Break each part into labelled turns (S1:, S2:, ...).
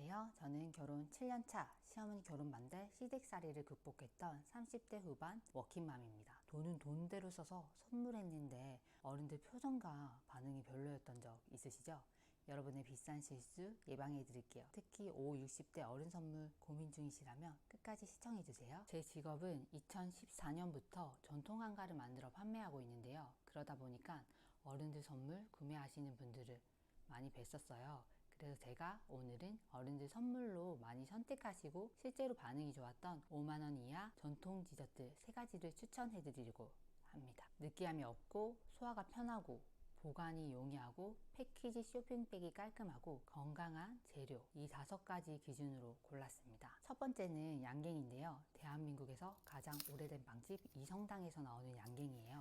S1: 안녕하세요. 저는 결혼 7년차 시어머니 결혼 반대 시댁살이를 극복했던 30대 후반 워킹맘입니다. 돈은 돈대로 써서 선물했는데 어른들 표정과 반응이 별로였던 적 있으시죠? 여러분의 비싼 실수 예방해 드릴게요. 특히 5, 60대 어른 선물 고민 중이시라면 끝까지 시청해 주세요. 제 직업은 2014년부터 전통 한가를 만들어 판매하고 있는데요. 그러다 보니까 어른들 선물 구매하시는 분들을 많이 뵀었어요. 그래서 제가 오늘은 어른들 선물로 많이 선택하시고 실제로 반응이 좋았던 5만원 이하 전통 디저트 3가지를 추천해 드리려고 합니다. 느끼함이 없고 소화가 편하고 보관이 용이하고 패키지 쇼핑백이 깔끔하고 건강한 재료 이 다섯 가지 기준으로 골랐습니다. 첫 번째는 양갱인데요. 대한민국에서 가장 오래된 빵집 이성당에서 나오는 양갱이에요.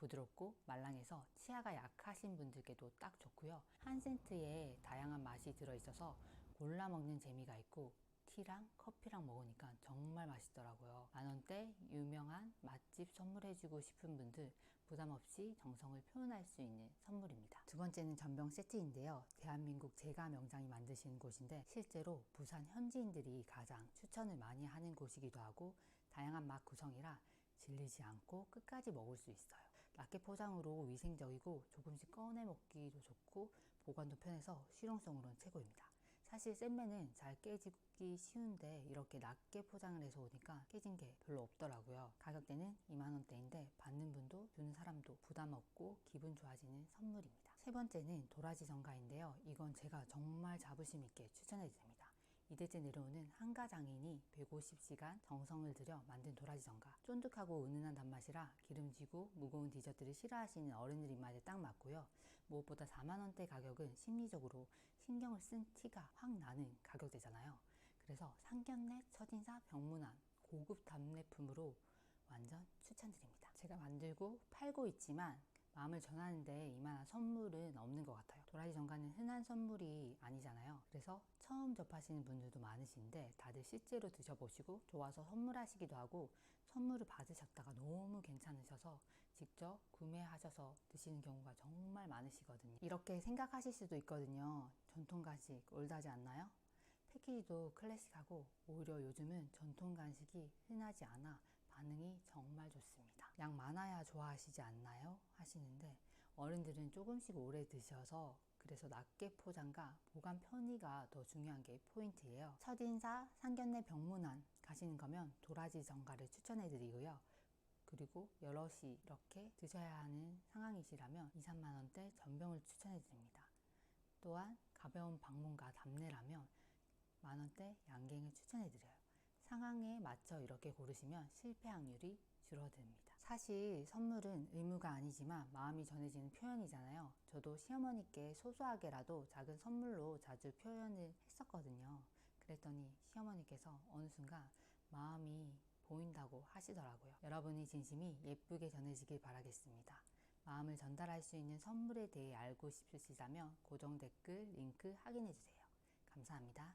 S1: 부드럽고 말랑해서 치아가 약하신 분들께도 딱 좋고요. 한 센트에 다양한 맛이 들어있어서 골라 먹는 재미가 있고 티랑 커피랑 먹으니까 정말 맛있더라고요. 만원대 유명한 맛집 선물해주고 싶은 분들 부담 없이 정성을 표현할 수 있는 선물입니다. 두 번째는 전병 세트인데요. 대한민국 제가 명장이 만드시는 곳인데 실제로 부산 현지인들이 가장 추천을 많이 하는 곳이기도 하고 다양한 맛 구성이라 질리지 않고 끝까지 먹을 수 있어요. 낱개 포장으로 위생적이고 조금씩 꺼내 먹기도 좋고 보관도 편해서 실용성으로는 최고입니다. 사실 쌤매는 잘 깨지기 쉬운데 이렇게 낮게 포장을 해서 오니까 깨진 게 별로 없더라고요. 가격대는 2만원대인데 받는 분도 주는 사람도 부담 없고 기분 좋아지는 선물입니다. 세 번째는 도라지 정가인데요. 이건 제가 정말 자부심 있게 추천해 드립니다. 이대째 내려오는 한가 장인이 150시간 정성을 들여 만든 도라지 정가. 쫀득하고 은은한 단맛이라 기름지고 무거운 디저트를 싫어하시는 어른들 입맛에 딱 맞고요. 무엇보다 4만원대 가격은 심리적으로 신경을 쓴 티가 확 나는 가격대잖아요. 그래서 상견례, 첫인사, 병문안 고급 답례품으로 완전 추천드립니다. 제가 만들고 팔고 있지만 마음을 전하는데 이만한 선물은 없는 것 같아요. 도라지 정가는 흔한 선물이 아니잖아요. 그래서 처음 접하시는 분들도 많으신데 다들 실제로 드셔보시고 좋아서 선물하시기도 하고 선물을 받으셨다가 너무 괜찮으셔서 직접 구매하셔서 드시는 경우가 정말 많으시거든요. 이렇게 생각하실 수도 있거든요. 전통 간식 올드하지 않나요? 패키지도 클래식하고 오히려 요즘은 전통 간식이 흔하지 않아 반응이 정말 좋습니다. 양 많아야 좋아하시지 않나요? 하시는데 어른들은 조금씩 오래 드셔서 그래서 낱개 포장과 보관 편의가 더 중요한 게 포인트예요. 첫인사 상견례 병문안 가시는 거면 도라지 정가를 추천해 드리고요. 그리고 여럿이 이렇게 드셔야 하는 상황이시라면 2, 3만 원대 전병을 추천해 드립니다. 또한 가벼운 방문과 답례라면 만 원대 양갱을 추천해 드려요. 상황에 맞춰 이렇게 고르시면 실패 확률이 줄어듭니다. 사실 선물은 의무가 아니지만 마음이 전해지는 표현이잖아요. 저도 시어머니께 소소하게라도 작은 선물로 자주 표현을 했었거든요. 그랬더니 시어머니께서 어느 순간 마음이 보인다고 하시더라고요. 여러분의 진심이 예쁘게 전해지길 바라겠습니다. 마음을 전달할 수 있는 선물에 대해 알고 싶으시다면 고정 댓글 링크 확인해 주세요. 감사합니다.